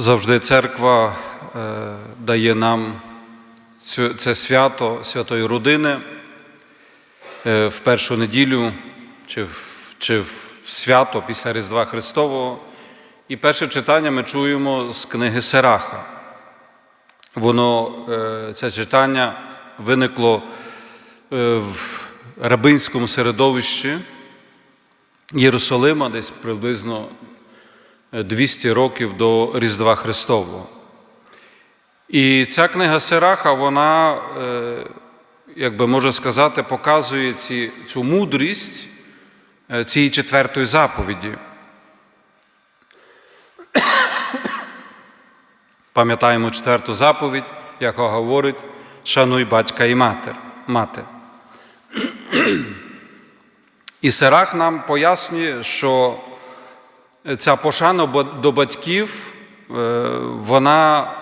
Завжди церква е, дає нам це свято святої родини е, в першу неділю чи в, чи в свято після Різдва Христового. І перше читання ми чуємо з книги Сераха. Воно, е, це читання виникло в рабинському середовищі Єрусалима, десь приблизно 200 років до Різдва Христового. І ця книга Сираха, вона, е, як би можна сказати, показує ці, цю мудрість е, цієї четвертої заповіді. Пам'ятаємо четверту заповідь, яка говорить шануй батька і матер, мати. І Сирах нам пояснює, що ця пошана до батьків, е, вона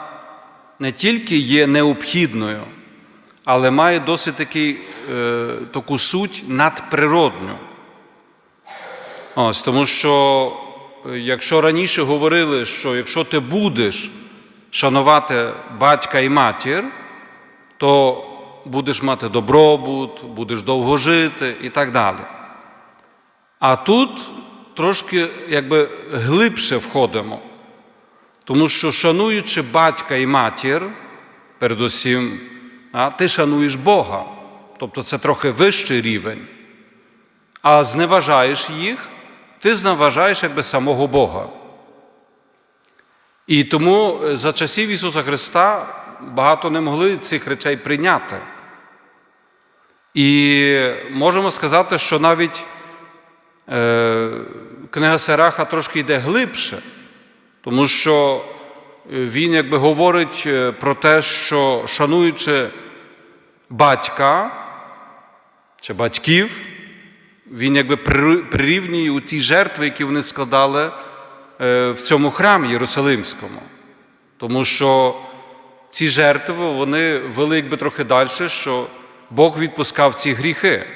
не тільки є необхідною, але має досить такий, е, таку суть надприродню. Ось, тому що е, якщо раніше говорили, що якщо ти будеш шанувати батька і матір, то будеш мати добробут, будеш довго жити і так далі. А тут трошки якби глибше входимо, тому що шануючи батька і матір, передусім, а, ти шануєш Бога. Тобто це трохи вищий рівень. А зневажаєш їх, ти зневажаєш якби самого Бога. І тому е, за часів Ісуса Христа багато не могли цих речей прийняти. І можемо сказати, що навіть е, книга Сераха трошки йде глибше, тому що е, він якби говорить е, про те, що шануючи батька чи батьків, він якби прирівнює у ті жертви, які вони складали е, в цьому храмі Єрусалимському. Тому що ці жертви вони вели якби трохи далі, що Бог відпускав ці гріхи.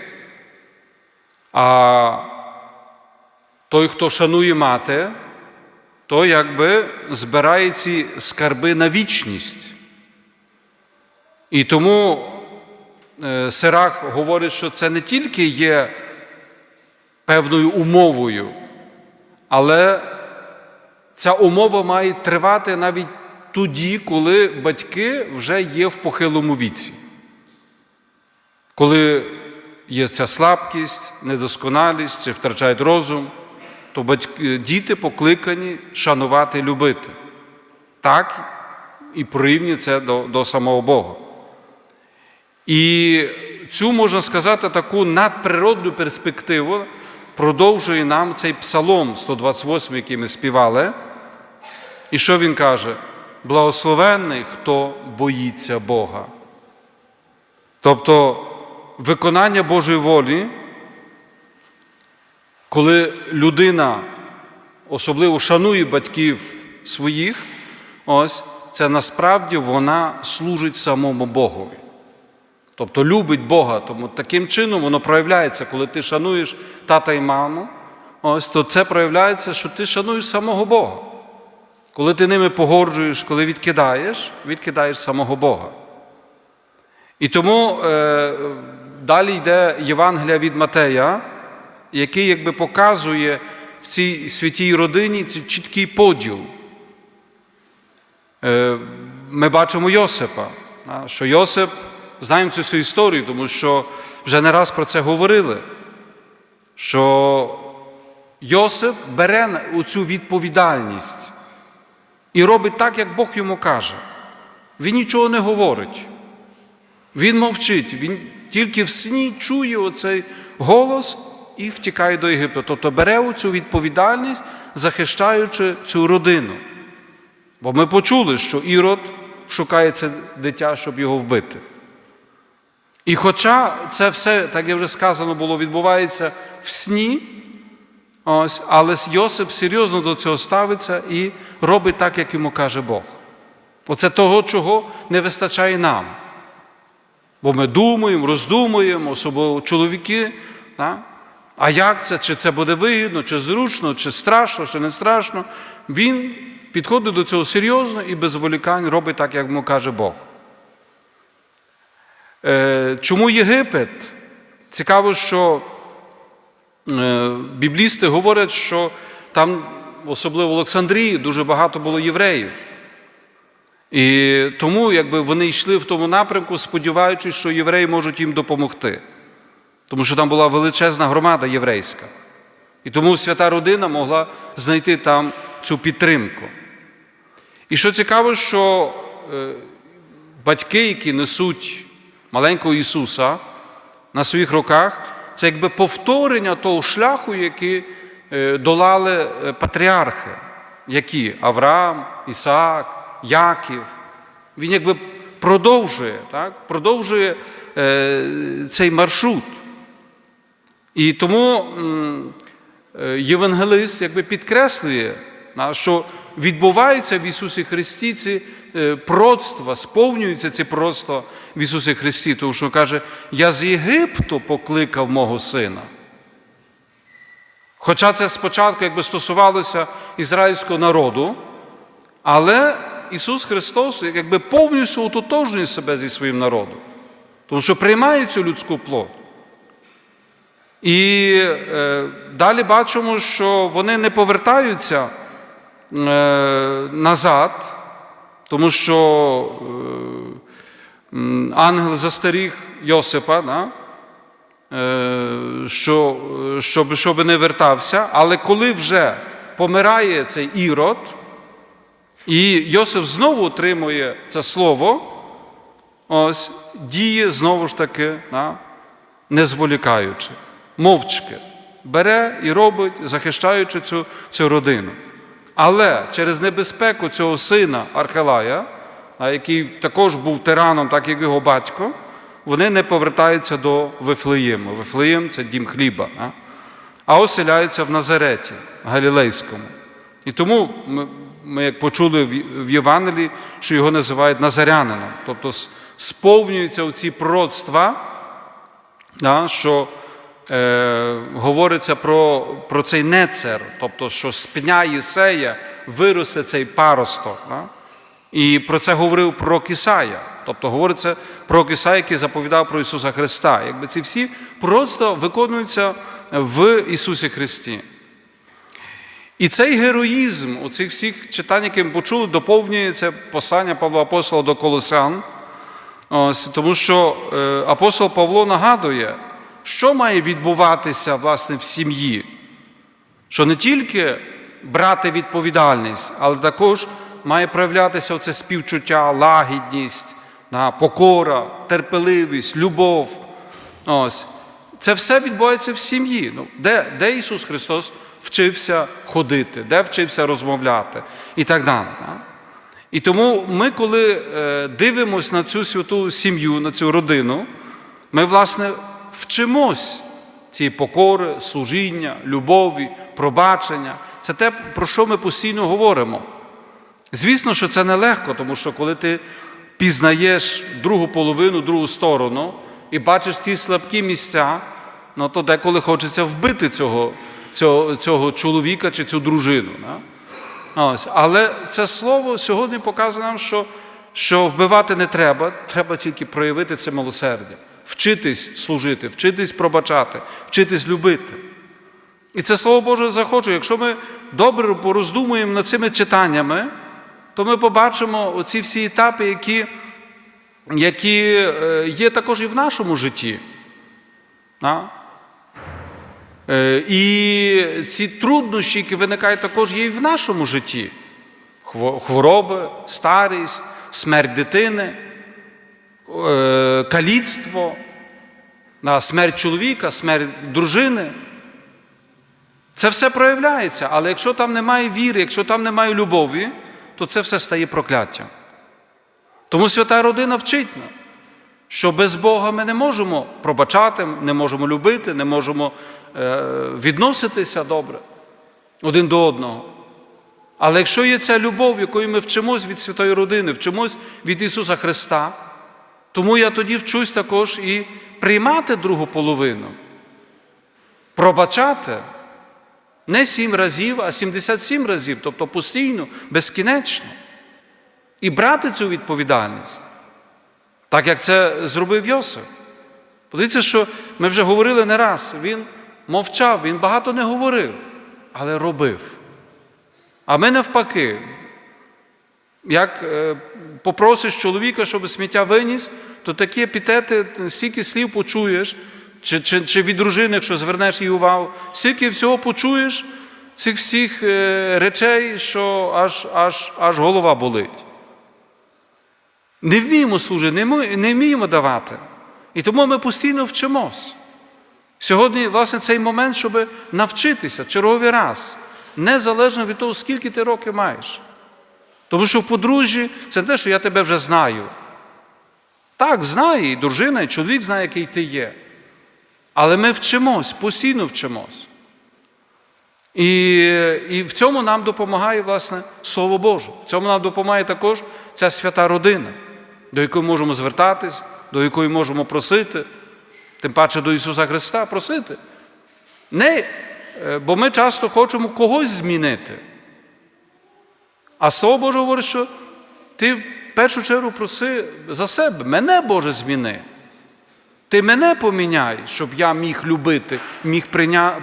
А той, хто шанує мати, то якби збирає ці скарби на вічність. І тому е, Сирах говорить, що це не тільки є певною умовою, але ця умова має тривати навіть тоді, коли батьки вже є в похилому віці. Коли є ця слабкість, недосконалість чи втрачають розум, то батьки, діти покликані шанувати і любити. Так і порівнює це до, до самого Бога. І цю, можна сказати, таку надприродну перспективу продовжує нам цей псалом 128, який ми співали. І що він каже? Благословенний, хто боїться Бога. Тобто виконання Божої волі, коли людина особливо шанує батьків своїх, ось це насправді вона служить самому Богові. Тобто любить Бога, тому таким чином воно проявляється, коли ти шануєш тата і маму, ось то це проявляється, що ти шануєш самого Бога. Коли ти ними погорджуєш, коли відкидаєш, відкидаєш самого Бога. І тому е, далі йде Євангелія від Матея, який якби показує в цій святій родині цей чіткий поділ. Е, ми бачимо Йосипа, що Йосип, знаємо цю всю історію, тому що вже не раз про це говорили, що Йосип бере цю відповідальність і робить так, як Бог йому каже. Він нічого не говорить. Він мовчить, він тільки в сні чує оцей голос і втікає до Єгипту. Тобто бере цю відповідальність, захищаючи цю родину. Бо ми почули, що Ірод шукає це дитя, щоб його вбити. І хоча це все, так як вже сказано було, відбувається в сні, ось, але Йосип серйозно до цього ставиться і робить так, як йому каже Бог. Оце того, чого не вистачає нам. Бо ми думаємо, роздумуємо, особливо чоловіки. Так? А як це? Чи це буде вигідно, чи зручно, чи страшно, чи не страшно? Він підходить до цього серйозно і без зволікань робить так, як йому каже Бог. Е, Чому Єгипет? Цікаво, що е, біблісти говорять, що там, особливо в Олександрії, дуже багато було євреїв. І тому якби, вони йшли в тому напрямку, сподіваючись, що євреї можуть їм допомогти. Тому що там була величезна громада єврейська. І тому свята родина могла знайти там цю підтримку. І що цікаво, що е, батьки, які несуть маленького Ісуса на своїх руках, це якби повторення того шляху, який е, долали е, патріархи, які Авраам, Ісаак, Яків. Він якби продовжує, так? продовжує цей маршрут. І тому е, євангелист якби підкреслює, що відбуваються в Ісусі Христі ці е, пророцтва, сповнюються ці пророцтва в Ісусі Христі, тому що каже, я з Єгипту покликав мого сина. Хоча це спочатку якби стосувалося ізраїльського народу, але Ісус Христос якби повністю ототожнює себе зі своїм народом, тому що приймає цю людську плоть. І е, далі бачимо, що вони не повертаються е, назад, тому що е, ангел застеріг Йосипа, да? що, щоб, щоб не вертався, але коли вже помирає цей ірод, і Йосиф знову отримує це слово, ось діє знову ж таки, да? не зволікаючи мовчки бере і робить, захищаючи цю, цю родину. Але через небезпеку цього сина Архелая, який також був тираном, так як його батько, вони не повертаються до Вифлеєму. Вифлеєм це дім хліба, а, оселяються в Назареті, Галілейському. І тому ми, як почули в- Євангелії, що його називають Назарянином. Тобто сповнюються оці пророцтва, що е, говориться про, про цей нецер, тобто, що з пня Єсея виросте цей паросток. Да? І про це говорив пророк Ісая. Тобто говориться про Ісая, який заповідав про Ісуса Христа. Якби ці всі просто виконуються в Ісусі Христі. І цей героїзм у цих всіх читань, які ми почули, доповнює це послання Павла Апостола до Колосян. Ось, тому що е, апостол Павло нагадує, що має відбуватися власне в сім'ї, що не тільки брати відповідальність, але також має проявлятися оце співчуття, лагідність, покора, терпеливість, любов. Ось. Це все відбувається в сім'ї. Ну, де, де Ісус Христос вчився ходити, де вчився розмовляти і так далі. Да? І тому ми, коли е, дивимося на цю святу сім'ю, на цю родину, ми, власне, вчимось цієї покори, служіння, любові, пробачення. Це те, про що ми постійно говоримо. Звісно, що це нелегко, тому що коли ти пізнаєш другу половину, другу сторону і бачиш ті слабкі місця, ну то деколи хочеться вбити цього, цього, цього чоловіка чи цю дружину. Да? Ось. Але це слово сьогодні показує нам, що, що вбивати не треба, треба тільки проявити це милосердя, вчитись служити, вчитись пробачати, вчитись любити. І це слово Боже захоче. Якщо ми добре пороздумуємо над цими читаннями, то ми побачимо оці всі етапи, які, які е, є також і в нашому житті. Е, І ці труднощі, які виникають також є і в нашому житті. Хво- Хвороби, старість, смерть дитини, каліцтво, да, смерть чоловіка, смерть дружини. Це все проявляється, але якщо там немає віри, якщо там немає любові, то це все стає прокляттям. Тому свята родина вчить нас, що без Бога ми не можемо пробачати, не можемо любити, не можемо е, відноситися добре один до одного. Але якщо є ця любов, якою ми вчимось від святої родини, вчимось від Ісуса Христа, тому я тоді вчусь також і приймати другу половину, пробачати Не сім разів, а 77 разів, тобто постійно, безкінечно. І брати цю відповідальність, так як це зробив Йосиф. Подивіться, що ми вже говорили не раз. Він мовчав, він багато не говорив, але робив. А ми навпаки, як е, попросиш чоловіка, щоб сміття виніс, то такі епітети, стільки слів почуєш, чи, чи, чи від дружини, якщо звернеш її увагу, стільки всього почуєш, цих всіх е, речей, що аж, аж, аж голова болить. Не вміємо служити, не вміємо давати. І тому ми постійно вчимось. Сьогодні, власне, цей момент, щоб навчитися черговий раз, незалежно від того, скільки ти років маєш. Тому що в подружжі це не те, що я тебе вже знаю. Так, знає і дружина, і чоловік знає, який ти є. Але ми вчимось, постійно вчимось. І, і в цьому нам допомагає, власне, Слово Боже. В цьому нам допомагає також ця свята родина, до якої можемо звертатись, до якої можемо просити, тим паче до Ісуса Христа просити. Не, е, бо ми часто хочемо когось змінити. А Слово Боже говорить, що ти в першу чергу проси за себе, мене Боже зміни. Ти мене поміняй, щоб я міг любити, міг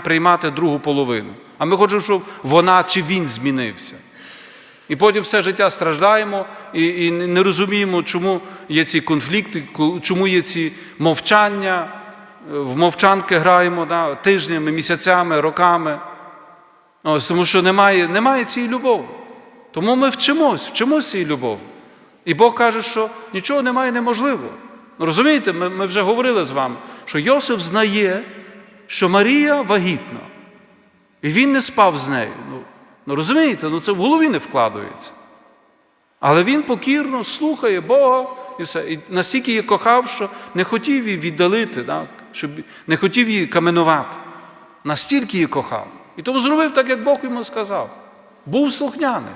приймати другу половину. А ми хочемо, щоб вона чи він змінився. І потім все життя страждаємо і, і не розуміємо, чому є ці конфлікти, чому є ці мовчання. В мовчанки граємо да, тижнями, місяцями, роками. Ось, тому що немає, немає цієї любові. Тому ми вчимось, вчимось цієї любові. І Бог каже, що нічого немає неможливого. Ну, Розумієте, ми, ми вже говорили з вами, що Йосиф знає, що Марія вагітна. І він не спав з нею. Ну, ну розумієте, ну це в голові не вкладається. Але він покірно слухає Бога і все. І настільки її кохав, що не хотів її віддалити, так? щоб не хотів її каменувати. Настільки її кохав. І тому зробив так, як Бог йому сказав. Був слухняний.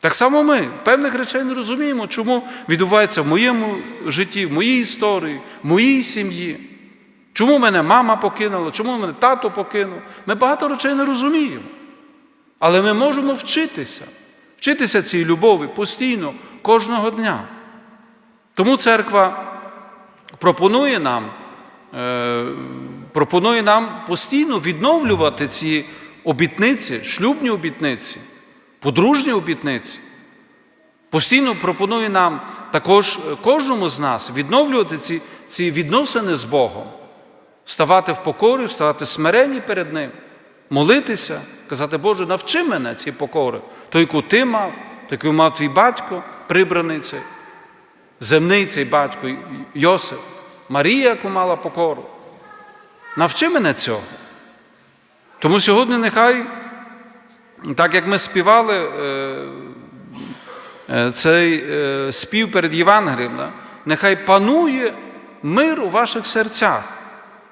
Так само ми певних речей не розуміємо, чому відбувається в моєму житті, в моїй історії, в моїй сім'ї. Чому мене мама покинула, чому мене тато покинув. Ми багато речей не розуміємо. Але ми можемо вчитися, вчитися цій любові постійно, кожного дня. Тому церква пропонує нам, е, пропонує нам постійно відновлювати ці обітниці, шлюбні обітниці, подружні обітниці. Постійно пропонує нам також е, кожному з нас відновлювати ці, ці відносини з Богом, ставати в покорі, ставати смиренні перед Ним, молитися, казати, Боже, навчи мене ці покори, той, яку ти мав, той, яку мав твій батько, прибраний цей, земний цей батько Йосип, Марія, яку мала покору. Навчи мене цього. Тому сьогодні нехай, так як ми співали е, е, цей е, спів перед Євангелієм, нехай панує мир у ваших серцях,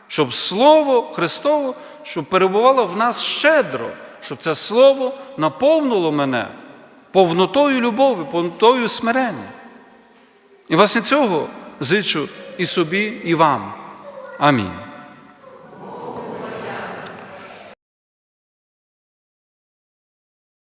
щоб Слово Христово, щоб перебувало в нас щедро, щоб це Слово наповнило мене повнотою любові, повнотою смирення. І власне цього зичу і собі, і вам. Амінь.